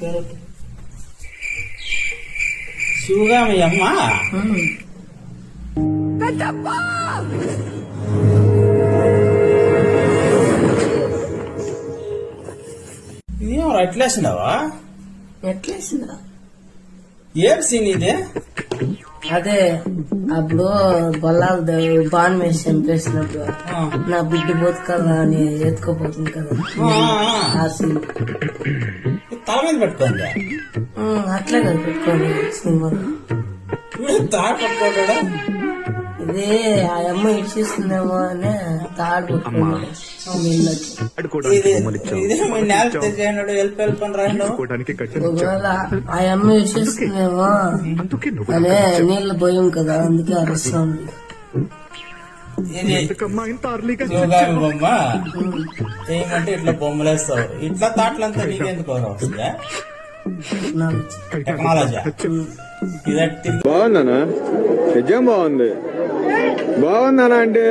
Carrot Sivagami అమ్మ ఉమ్. ఇదేం అట్లేసినావా ఎట్లేసిందా ఏం సీన్ ఇదే అదే అప్పుడు బొల్లాలు బాన్ వేసి చంపేసినప్పుడు నా బిడ్డ బతుకదా అని ఎత్తుకోపోతుంది కదా. ఆ, సీన్. తల మీద పెట్టుకోండి. అట్లే కదా పెట్టుకోండి సినిమాలో. తాడు పట్టుకోడా ఇదే ఆ అమ్మ ఇచ్చేస్తుందేమో అని తాడు ఒకవేళ ఆ అమ్మ ఇచ్చేస్తుందేమో నీళ్ళు పోయాం కదా అందుకే బొమ్మ. చేయమంటే ఇట్లా బొమ్మలేస్తావు. ఇట్లా తాట్లంతా నీకెందుకు వస్తుందా? టెక్నాలజీ బాగుందనా నిజం బాగుంది. బాగుందనా అంటే